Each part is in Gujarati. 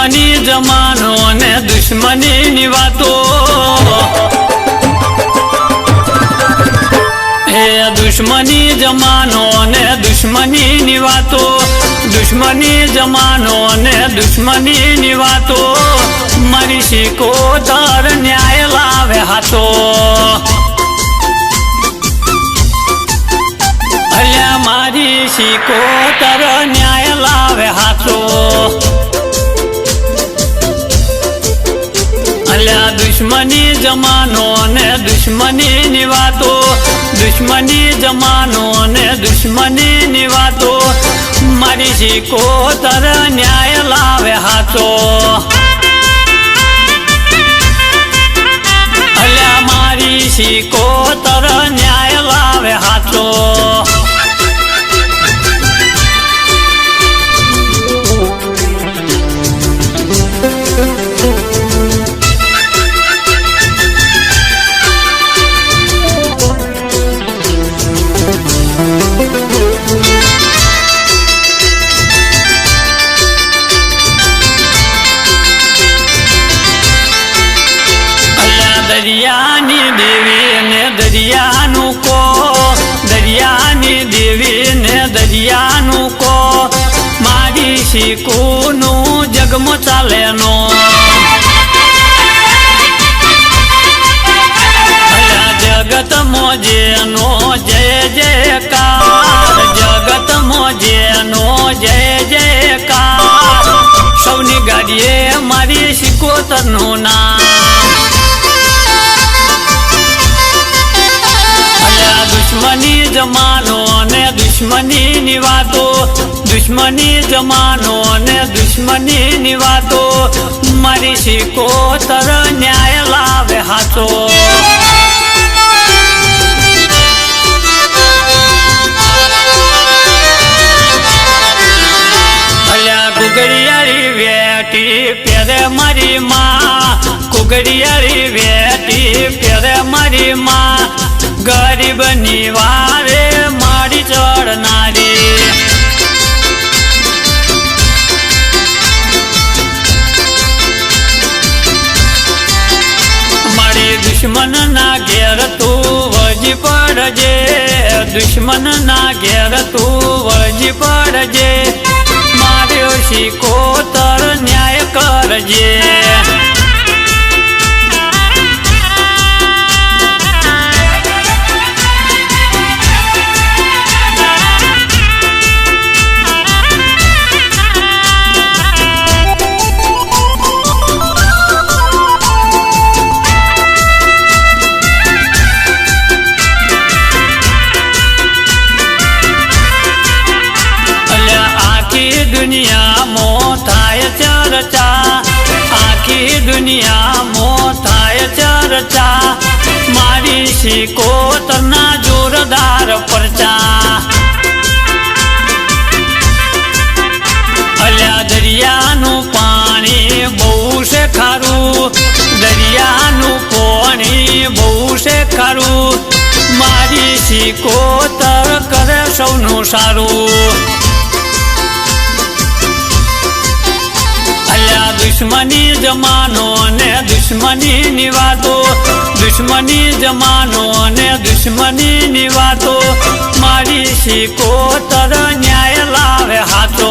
દુશ્મની જમાનો ને દુશ્મની ની વાતો. હે દુશ્મની જમાનો ને દુશ્મની ની વાતો. દુશ્મની જમાનો ને દુશ્મની ની વાતો. મારી શીખો દર ન્યાય લાવે હાથો. મારી શીખો તર ન્યાય લાવે હાથો. અલ્યા દુશ્મની જમાનો ને દુશ્મની ની વાતો. દુશ્મની જમાનો ને દુશ્મની ની વાતો. મારી શીખો, તર ન્યાય લાવે અલ્યા મારી શીખો, તર ન્યાય લાવે હાથો. દરિયાની દેવી ને દરિયાનું કો, દરિયાની દેવી ને દરિયાનું કો, મારી શીખુનું જગમ ચાલે નો. અલ્યા જગત મોજે નો, જય જયકાર. જગત મોજે નો, જય જયકાર. સૌની ગાડીએ મારી શિકોતરનું નામ દુશ્મની જમાનો અને દુશ્મનીની વાતો. દુશ્મની જમાનો અને દુશ્મનીની વાતો. મારી શીખો તર ન્યાય લાવે હાથો. અલ્યા કુગડિયાળી વેટી પેરે મારી માં. કુગડિયારી વેટી પેરે મારી માં. ગરીબની વારે મારી ચડનારી. મારી દુશ્મન ના ઘેર તું વજી પડજે દુશ્મન ના ઘેર તું વજી પડજે. માર્યો શીખો તર ન્યાય કરજે. દુનિયામાં થાય ચર્ચા. મારી શિકોતરના જોરદાર પરચા. અલ્યા દરિયાનું પાણી બહુ છે ખારું. દરિયાનું પાણી બહુ છે ખારું. મારી શિકોતર કરે સૌનું સારું. અલ્યા દુશ્મની જમાનો અને દુશ્મનીની વાતો, દુશ્મની જમાનો અને દુશ્મનીની વાતો. મારી શીખો, તર ન્યાય લાવે હાથો.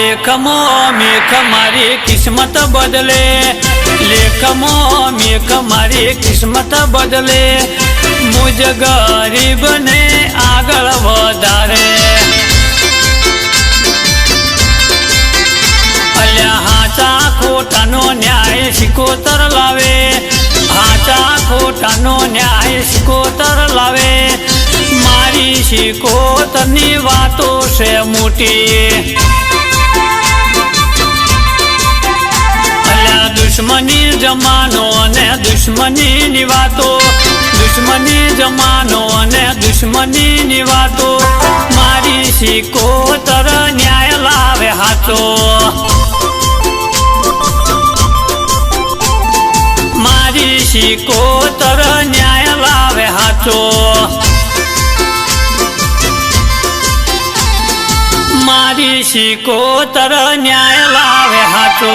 લેખમો મેખ મારી કિસ્મત બદલે. લેખમો, મેખ મારી કિસ્મત બદલે. મુજ ગરીબને આગળ વધારે. અલ્યા હાચા ખોટાનો ન્યાય શિકોતર લાવે. હાચા ખોટાનો ન્યાય શિકોતર લાવે. મારી શિકોતરની વાતો છે મોટી. દુશ્મની જમાનો અને દુશ્મનીની વાતો. દુશ્મની જમાનો અને દુશ્મનીની વાતો. મારી શીકોતર ન્યાય લાવે હાચો મારી શીકોતર ન્યાય લાવે હાચો મારી શીકોતર ન્યાય લાવે હાચો